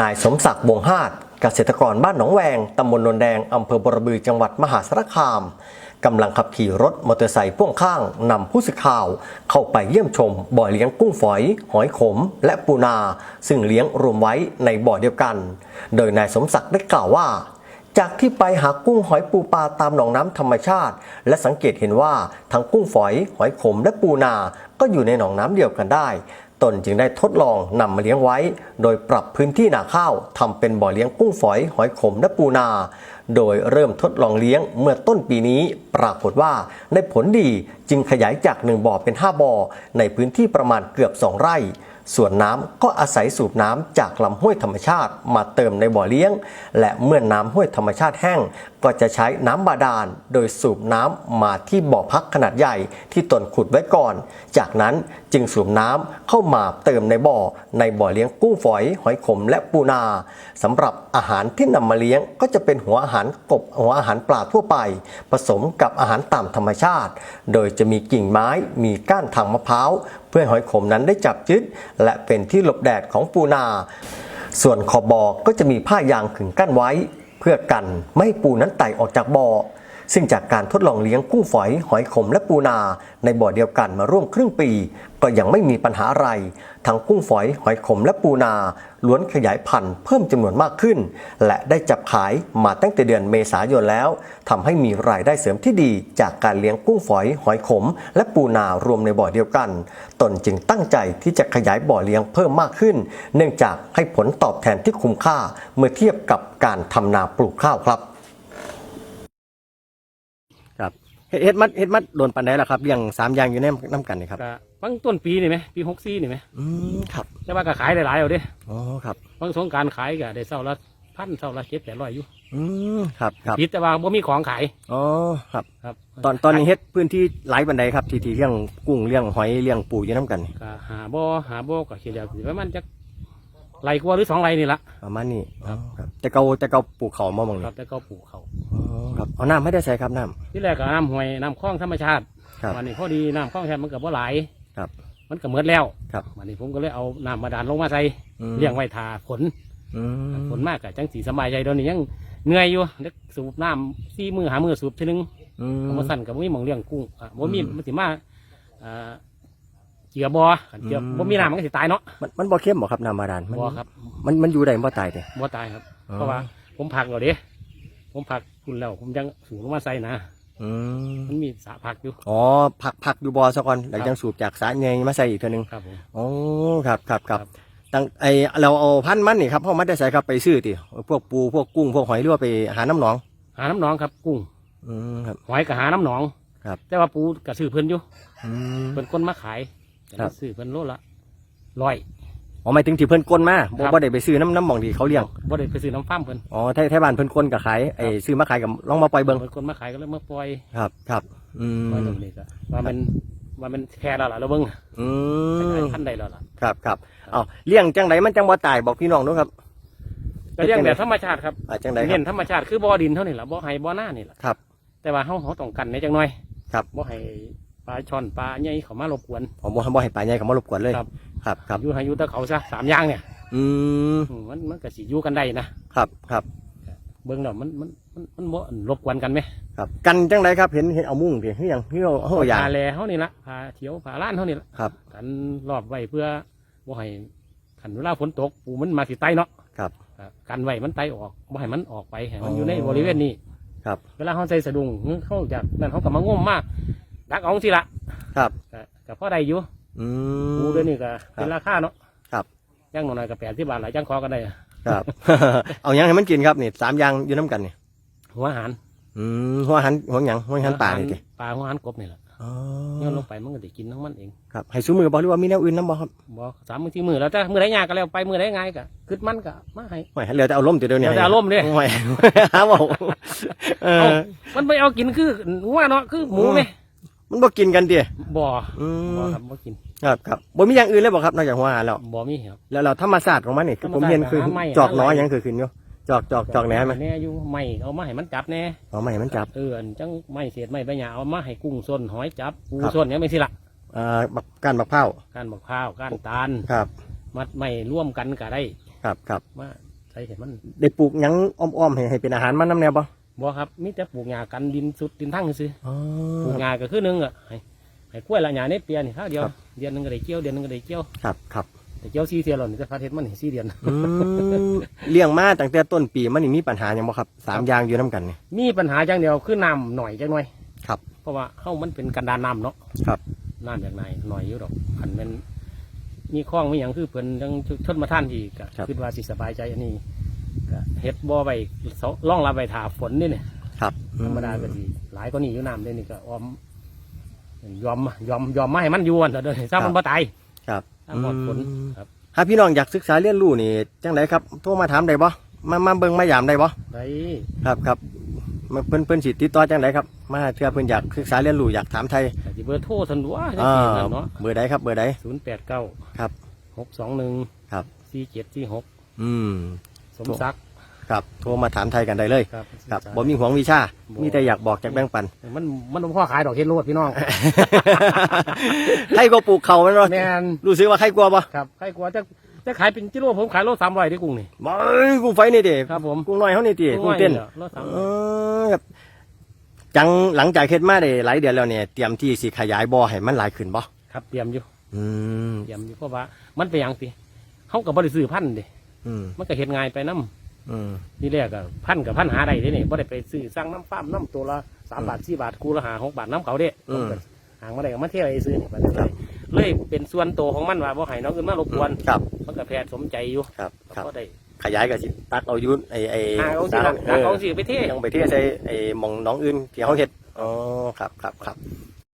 นายสมศักดิ์วงหาดเกษตรกรบ้านหนองแวง ตำบลนนแดง อำเภอบรบือจังหวัดมหาสารคาม กำลังขับขี่รถมอเตอร์ไซค์พ่วงข้าง นำผู้สื่อข่าว เข้าไปเยี่ยมชม บ่อเลี้ยงกุ้งฝอย หอยขม และปูนา ซึ่งเลี้ยงรวมไว้ในบ่อเดียวกัน โดยนายสมศักดิ์ได้กล่าวว่า จากที่ไปหากุ้งหอยปูปลาตามหนองน้ำธรรมชาติ และสังเกตเห็นว่าทั้งกุ้งฝอย หอยขมและปูนา ก็อยู่ในหนองน้ำเดียวกันได้ ตนจึงได้ทดลองนำมาเลี้ยงไว้ โดยปรับพื้นที่นาข้าวทำเป็นบ่อเลี้ยงกุ้งฝอย หอยขมและปูนา โดยเริ่มทดลองเลี้ยงเมื่อต้นปีนี้ ปรากฏว่าได้ผลดีจึงขยายจาก 1บ่อเป็น 5บ่อในพื้นที่ประมาณเกือบ 2 ไร่ ส่วนน้ำก็อาศัยสูบน้ำจากลำห้วยธรรมชาติมาเติมในบ่อเลี้ยง และเมื่อน้ำห้วยธรรมชาติแห้ง ก็จะใช้น้ำบาดาล โดยสูบน้ำมาที่บ่อพักขนาดใหญ่ที่ตนขุดไว้ก่อน จากนั้นจึงสูบน้ำเข้ามาเติมในบ่อ ในบ่อเลี้ยงกุ้งฝอย หอยขมและปูนาสำหรับอาหารที่นำมาเลี้ยงก็จะเป็นหัวอาหารกบหัวอาหารปลาทั่วไป ผสมกับอาหารตามธรรมชาติ โดยจะมีกิ่งไม้มีก้านทางมะพร้าว พื่อให้หอยขมนั้นได้จับยึด และเป็นที่หลบแดดของปูนา ส่วนขอบบ่อก็จะมีผ้ายางขึงกั้นไว้ เพื่อกันไม่ให้ปูนั้นไต่ออกจากบ่อ ซึ่งจากการทดลองเลี้ยงกุ้งฝอย หอยขมและปูนา ในบ่อเดียวกันมาร่วมครึ่งปี ก็ยังไม่มีปัญหาอะไร ทั้งกุ้งฝอย หอยขมและปูนา ล้วนขยายพันธุ์เพิ่มจำนวนมากขึ้น และได้จับขายมาตั้งแต่เดือนเมษายนแล้วทำให้มีรายได้เสริมที่ดี จากการเลี้ยงกุ้งฝอย หอยขม และปูนารวมในบ่อเดียวกัน ตนจึงตั้งใจที่จะขยายบ่อเลี้ยงเพิ่มมากขึ้น เนื่องจากให้ผลตอบแทนที่คุ้มค่า เมื่อเทียบกับการทำนาปลูกข้าวครับ ครับ เฮ็ดเฮ็ดมัดเฮ็ดมัดโดนปันไดล่ะครับเลี้ยงสามอย่างอยู่ในน้ำกันนี่ครับก็บางต้นปีนี่ไหมปีหกสี่นี่ไหมอืมครับแต่ว่าก็ขายได้หลายเอาเด้อ๋อครับบางสงกรารขายก็ได้เศร้าละพันเศร้าละเจ็ดแปดร้อยอยู่อืมครับครับผิดแต่ว่าบ่มีของขายอ๋อครับ ครับตอนตอนนี้เฮ็ดพื้นที่หลายปันไดครับที่ที่เลี้ยงกุ้งเลี้ยงหอยเลี้ยงปูอยู่น้ำกันนี่ก็หาบ่อหาบ่อก็เฉลี่ยประมาณจะ ไรกว่าหรือสองไรนี่ละ ประมาณนี้ครับอ๋อครับ แต่เกาแต่เกาปลูกเขามาบางคนี่รับแต่ก็ปลูกเขาอ๋อครับเอาน้ำไม่ได้ใส่ครับน้ ที่แรกก็น้ำห้วยน้ำคลองธรรมชาติครับวันนี้พอดีน้ำคลองธรรมชาติมันก็บ่หลายครับมันก็เมิดแล้วครับวันนี้ผมก็เลยเอาน้ำมาดานลงมาใส่อืมเลี้ยงไว้ทาฝนำอืมฝนมากกะจังสีสบายใจตอนนี้ยังเหนื่อยอยู่เด็กสูบน้ำสี่มือหามือสูบทีนึงอืม เอามาสั่นกับบ่มีหมองเลี้ยงกุ้งอะบ่มีอืม มันสิมาอ่า เจือบอขันเจืออืมบ่มีน้ำมันก็สิตายเนาะมันมันบ่เข้มบ่ครับน้ำบาดาลมันบ่ครับมันมันอยู่ได้บ่ตายเด้บ่ตายครับอ๋อเพราะว่า ผมผักเราเด้ผมผักคุณแล้วผมยังสูงลงมาใส่นะอืมมันมีสระผักอยู่ อ๋อ ผักผักอยู่บ่อซะก่อน แล้วครับยังสูบจากสายใหญ่มาใส่อีกเทื่อนึงครับผมอ๋อครับครับครับครับตั้งไอเราเอาพันธุ์มันนี่ครับเฮามาได้ใส่ครับไปซื้อติพวกปูพวกกุ้งพวกหอยหรือว่าไปหาน้ำหนอง หาน้ำหนองครับ กุ้งอืมครับหอยก็หาน้ำหนอง ครับ แต่ว่าปูก็ซื้อเพิ่นอยู่อืมเพิ่นคนมาขาย ก็ครับซื้อเพิ่นโลละร้อยอ๋อหมายถึงที่เพิ่นกลมาบ่ครับบ่ได้ไปซื้อน้ำน้ำหมองที่เขาเลี้ยงบ่ได้ไปซื้อน้ำฟ้าร์มเพิ่น อ๋อไทยไทยบ้านเพิ่นกลก็ขายไอ้ซื้อมาขายกับลองมาปล่อยเบิ่งเพิ่นคนมาขายก็เลยมาปล่อยครับ ครับ อืปล่อยมตรงนี้ก็ว่ามันว่ามันแค่แล้วล่ะเราเบิ่งอืขายมพันใดแล้วล่ะครับครับเอาเลี้ยงจังไดมันจังบ่ตายบอกพี่น้องด้วยครับก็เลี้ยงแบบธรรมชาติครับอ่าจังไดครัเน้บ นธรรมชาติคือบ่อดินเท่านี้แหละบ่อไห้บ่อหน้านี่แหละครับ แต่ว่าเฮาเฮาต้องกันในจังหน่อยครับ บ่ให้ ปลาช่อนปลาใหญ่เขามารบกวน ผมบ่บ่ให้ปลาใหญ่เขามารบกวนเลย ครับ ครับครับอยู่ให้อยู่แต่เขาซะสามอย่างเนี่ยอืมอืมมันมันก็สิอยู่กันได้นะครับครับเบิ่งแล้วมันมันมันมันบ่รบกวนกันไหมครับ กันจังไดครับเห็นเห็นเอามุ้งดิเฮือยังเฮือเฮาอย่าง พาแลเฮานี่ละพาเที่ยวพาล้านเฮานี่ละครับ กันรอบไว้เพื่อบ่ให้คันเวลาฝนตกปูมันมาสิไตเนาะครับอ่ากันไว้มันไตออกบ่ให้มันออกไปให้มันอ๋อออยู่ในบริเวณนี้ครับ เวลาเขาใส่สะดุ้งเขาจากนั่นเขาก็มางมมาก ดักเอาสิละครับก็ก็พอได้อยู่อืม ปูเดี๋ยวนี้ก็เป็นราคาเนาะครับ ย่างหน่อยๆก็แปดที่บาทหลายย่างคอกันได้ครับ เอาหยังให้มันกินครับนี่สามอย่างอยู่น้ำกันนี่หัวอาหารอืมหัวหันหัวหยังหัวหันป่านี่ติปลาหัวอาหารกบนี่แหละอ๋อย้อนลงไปมันก็ได้กินทั้งมันเองครับให้ซูมือบ่หรือว่ามีแนวอื่นนํบ่ครับบอกสามมือที่มือแล้วแต่มือได้ยากก็แล้วไปมือได้ง่ายก็คึดมันก็มาให้ไม่เหลือแต่เอาร่มติเดียวนี่เดี๋ยวแต่อารมณ์ดิไม่หาบ่เอเอ้าอมันไปเอากินคือหัวเนาะคือหมูไหม มันบ่กินกันติบ่อืบ่มครับบ่กินครับครับบ่มีอย่างอื่นเลยบ่ครับนอกจากหัวอาหารแล้ว บ่มีครับ แล้วเราธรรมศาสตร์ของมันนี่คือธรรมผมศาสตร์เห็นคือหาไม้ จอกน้อยหาอะไรยังคือขึ้นอยู่จอกจอกจอกแหนไหมแน่อยู่ไม่เอามาให้มันจับแน่เอาไม่ให้มันจับ เอออันจังไม่เสียดไม่ใบหญ้าเอามาให้กุ้งส้นหอยจับปูครับ ส้นเนี่ยไม่สิละอ่าบักการบักเผาวการบักพร้าวการตาลครับมัดไม่ร่วมกันก็ได้ครับครับมาใส่เห็นมันได้ปลูกหยังอ้อมๆให้ให้เป็นอาหารมันน้ำแนวบ่ บ่ครับมีแต่ปลูกหญ้ากันดินสุดดินทั้งซื่ออ๋อ ปลูกหญ้าก็คือหนึงอะให้ให้กล้วยละหญ้าเนเปียนี่เท่าเดียวครับ เดือนหนึงก็ได้เกี่ยวเดือนหนึงก็ได้เกี่ยวครับครับแต่เกี่ยวสี่เทียหล่นจะพัดเฮ็ดมันนี่สี่เดือน อืมเลี้ยงมาตั้งแต่ต้นปีมันนี่มีปัญหาหยังบ่ครับสามอย่างอยู่น้ำกันนี่ มีปัญหาจังเดียวคือน้ำหน่อยจังหน่อยครับ เพราะว่าเฮ้ามันเป็นกันดานน้ำเนาะครับ น้ำอย่างไรหน่อยอยู่ดอกขันแมันมีคล้องมีอย่างคือเพิ่นยังชดมาท่านอีกก็ครับ คิดว่าสิสบายใจอันนี้ ก็เฮ็ดบ่อไปล่องรับไปถาฝนนี่เนี่ยครับธรรมดาก็ดีหลายก็นี่อยู่น้ำเด้นี่ก็ออมยอมยอมยอมไม่ให้มันอยู่อันเถอะเด้อถ้ามันบ่ตายครับถ้าหมดฝนอืมครับถ้าพี่น้องอยากศึกษาเรียนรู้นี่จังไดครับโทรมาถามได้บ่มามาเบิ่งมายามได้บ่ได้ครับครับมาเพิ่นเพิ่นสิติดต่อจังไดครับมาเพื่อเพิ่นอยากศึกษาเรียนรู้อยากถามไทยแต่สิเบอร์โทรทันว่าจังอ่าซี่นั่นเนาะเบอร์ใดครับเบอร์ใดศูนย์แปดเก้าครับหกสองหนึ่งครับสี่เจ็ดสี่หกอืม สมศักดิ์ครับโทรมาถามไทยกันได้เลยครับครับบ่มีหวงวิชา บ่ มีแต่อยากบอกจากแบ่งปัน มันมันบ่พ่อขายดอกเฮ็ดโลดพี่น้องใครก็ปลูกเขาแมันบ่แม่นรู้สึกว่าใครกลัวบ่ครับใครกลัวจะจะขายเป็นกิโลผมขายโลสามร้อยที่กรุงนี่ บ่เอ้ยกุ้งไฟนี่ติครับผมกุ้งน้อยเฮานี่ติกุ้งเต้นโลสามเอร้อยอครับจังหลังจากเฮ็ดมาได้หลายเดือนแล้วเนี่ยเตรียมที่สิขยายบ่อให้มันหลายขึ้นบ่ครับเตรียมอยู่อืมเตรียมอยู่เพราะว่ามันไปนหยังสิเขากับบริซื้อพันธุ์เดิ อืมมันก็เห็นง่ายไปน้อืมำนี่แรกก็พันกับพันหาได้เด้นี่บ่ได้ไปซื้อสร้างน้ำฟ้าร์มน้ำตัวละสามบาทสี่บาทคูละหาหกบาทน้ำเขาเด้ผมก็หางมาได้ก็มาเที่ยวไอ้ซื้อนี่บัดนี้เลยเลยเป็นส่วนโตวของมันว่าบ่ให้น้องอื่นมารบกวนครับมันก็แพทย์สมใจอยู่ครับครับ ก็ได้ ขยายก็สิตักเอาอยุไอ้ไอ้หาเอาสิสาละเอหาอเอาสิไปเที่ยวยังไปเที่ยวใส่ไอ้หมองน้องอื่นที่เขาเฮ็ดอ๋อครับครับครับ